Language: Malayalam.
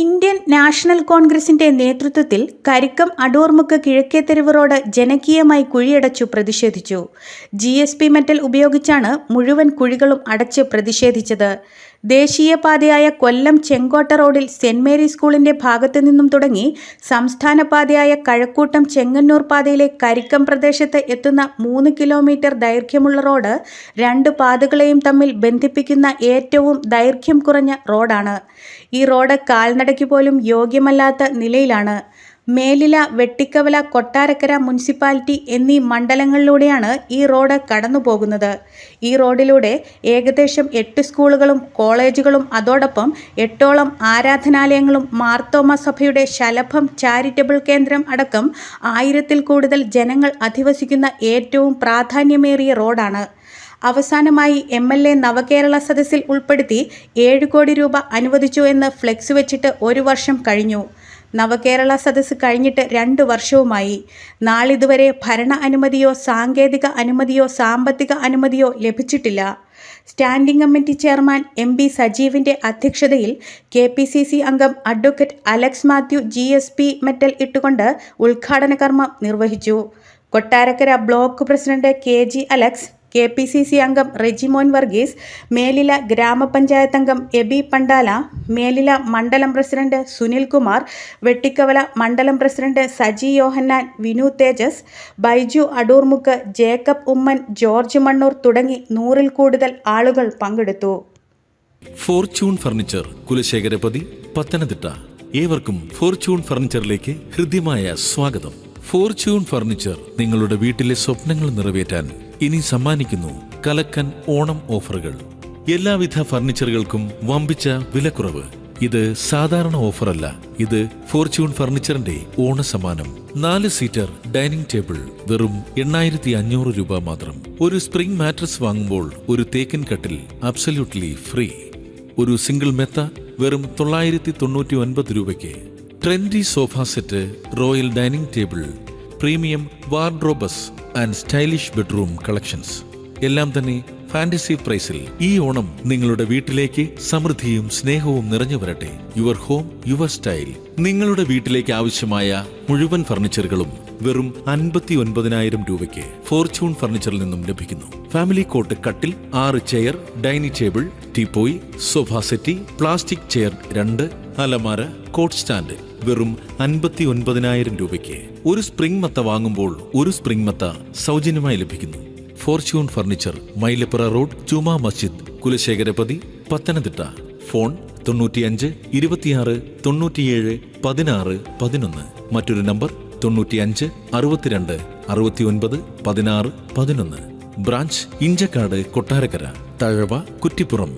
ഇന്ത്യൻ നാഷണൽ കോൺഗ്രസിന്റെ നേതൃത്വത്തിൽ കരിക്കം അടൂർമുക്ക് കിഴക്കേതെരുവ് റോഡ് ജനകീയമായി കുഴിയടച്ചു പ്രതിഷേധിച്ചു. ജി എസ് പി മെറ്റൽ ഉപയോഗിച്ചാണ് മുഴുവൻ കുഴികളും അടച്ച് പ്രതിഷേധിച്ചത്. ദേശീയപാതയായ കൊല്ലം ചെങ്കോട്ട റോഡിൽ സെന്റ് മേരി സ്കൂളിന്റെ ഭാഗത്തു നിന്നും തുടങ്ങി സംസ്ഥാന പാതയായ കഴക്കൂട്ടം ചെങ്ങന്നൂർ പാതയിലെ കരിക്കം പ്രദേശത്ത് എത്തുന്ന മൂന്ന് കിലോമീറ്റർ ദൈർഘ്യമുള്ള റോഡ് രണ്ട് പാതകളെയും തമ്മിൽ ബന്ധിപ്പിക്കുന്ന ഏറ്റവും ദൈർഘ്യം കുറഞ്ഞ റോഡാണ്. ഈ റോഡ് കാൽനടയ്ക്ക് പോലും യോഗ്യമല്ലാത്ത നിലയിലാണ്. മേലില വെട്ടിക്കവല കൊട്ടാരക്കര മുനിസിപ്പാലിറ്റി എന്നീ മണ്ഡലങ്ങളിലൂടെയാണ് ഈ റോഡ് കടന്നുപോകുന്നത്. ഈ റോഡിലൂടെ ഏകദേശം എട്ട് സ്കൂളുകളും കോളേജുകളും അതോടൊപ്പം എട്ടോളം ആരാധനാലയങ്ങളും മാർത്തോമ സഭയുടെ ശലഭം ചാരിറ്റബിൾ കേന്ദ്രം അടക്കം ആയിരത്തിൽ കൂടുതൽ ജനങ്ങൾ അധിവസിക്കുന്ന ഏറ്റവും പ്രാധാന്യമേറിയ റോഡാണ്. അവസാനമായി എം എൽ എ നവകേരള സദസ്സിൽ ഉൾപ്പെടുത്തി ഏഴ് കോടി രൂപ അനുവദിച്ചു എന്ന് ഫ്ലെക്സ് വെച്ചിട്ട് ഒരു വർഷം കഴിഞ്ഞു. നവകേരള സദസ്സ് കഴിഞ്ഞിട്ട് രണ്ട് വർഷവുമായി. നാളിതുവരെ ഭരണ അനുമതിയോ സാങ്കേതിക അനുമതിയോ സാമ്പത്തിക അനുമതിയോ ലഭിച്ചിട്ടില്ല. Standing committee chairman M B സജീവിന്റെ അധ്യക്ഷതയിൽ കെ പി സി സി അംഗം advocate Alex Mathew G S P metal ഇട്ടുകൊണ്ട് ഉദ്ഘാടന കർമ്മം നിർവഹിച്ചു. Kottarakkara block president K G Alex K P C C അംഗം റെജിമോൻ വർഗീസ് മേലില ഗ്രാമപഞ്ചായത്ത് അംഗം എബി പണ്ടാല മേലില മണ്ഡലം പ്രസിഡന്റ് സുനിൽ കുമാർ വെട്ടിക്കവല മണ്ഡലം പ്രസിഡന്റ് സജി യോഹന്നാൻ വിനു തേജസ് ബൈജു അടൂർമുക്ക് ജേക്കബ് ഉമ്മൻ ജോർജ് മണ്ണൂർ തുടങ്ങി നൂറിൽ കൂടുതൽ ആളുകൾ പങ്കെടുത്തു. Fortune furniture Kulasekharapathy Pathanamthitta. ഏവർക്കും ഫോർച്യൂൺ ഫർണിച്ചറിലേക്ക് ഹൃദ്യമായ സ്വാഗതം. ഫോർച്യൂൺ ഫർണിച്ചർ നിങ്ങളുടെ വീട്ടിലെ സ്വപ്നങ്ങൾ നിറവേറ്റാൻ ഇനി സമ്മാനിക്കുന്നു കലക്കൻ ഓണം ഓഫറുകൾ. എല്ലാവിധ ഫർണിച്ചറുകൾക്കും വമ്പിച്ച വിലക്കുറവ്. ഇത് സാധാരണ ഓഫറല്ല ഇത് ഫോർച്യൂൺ ഫർണിച്ചറിന്റെ ഓണ സമ്മാനം നാല് സീറ്റർ ഡൈനിങ് ടേബിൾ വെറും എണ്ണായിരത്തി അഞ്ഞൂറ് രൂപ മാത്രം. ഒരു സ്പ്രിംഗ് മാട്രസ് വാങ്ങുമ്പോൾ ഒരു തേക്കൻ കട്ടിൽ അബ്സല്യൂട്ട്ലി ഫ്രീ. ഒരു സിംഗിൾ മെത്ത വെറും തൊള്ളായിരത്തി തൊണ്ണൂറ്റി ഒൻപത് രൂപയ്ക്ക്. Trendy sofa set royal dining table premium wardrobes and stylish bedroom collections. എല്ലാം തന്നെ ഫാന്റസി പ്രൈസിൽ. ഈ ഓണം നിങ്ങളുടെ വീട്ടിലേക്ക് സമൃദ്ധിയും സ്നേഹവും നിറഞ്ഞു വരട്ടെ. Your home your style. നിങ്ങളുടെ വീട്ടിലേക്ക് ആവശ്യമായ മുഴുവൻ ഫർണിച്ചറുകളും വെറും അൻപത്തി ഒൻപതിനായിരം രൂപയ്ക്ക് ഫോർച്യൂൺ ഫർണിച്ചറിൽ നിന്നും ലഭിക്കുന്നു. ഫാമിലി കോട്ട് കട്ടിൽ ആറ് chair dining table teapoy sofa settee plastic chair രണ്ട് അലമാര കോട്ട് സ്റ്റാൻഡ്. വെറും അൻപത്തി ഒൻപതിനായിരം രൂപയ്ക്ക് ഒരു സ്പ്രിംഗ് മത്ത വാങ്ങുമ്പോൾ ഒരു സ്പ്രിംഗ് മത്ത സൗജന്യമായി ലഭിക്കുന്നു. Fortune furniture Mylapura road Juma Masjid Kulasekharapathy Pathanamthitta. Phone തൊണ്ണൂറ്റിയഞ്ച് ഇരുപത്തിയാറ് തൊണ്ണൂറ്റിയേഴ് പതിനാറ് പതിനൊന്ന്. മറ്റൊരു നമ്പർ തൊണ്ണൂറ്റിയഞ്ച് അറുപത്തിരണ്ട് അറുപത്തിയൊൻപത് പതിനാറ് പതിനൊന്ന്. ബ്രാഞ്ച് ഇഞ്ചക്കാട് കൊട്ടാരക്കര തഴവ കുറ്റിപ്പുറം.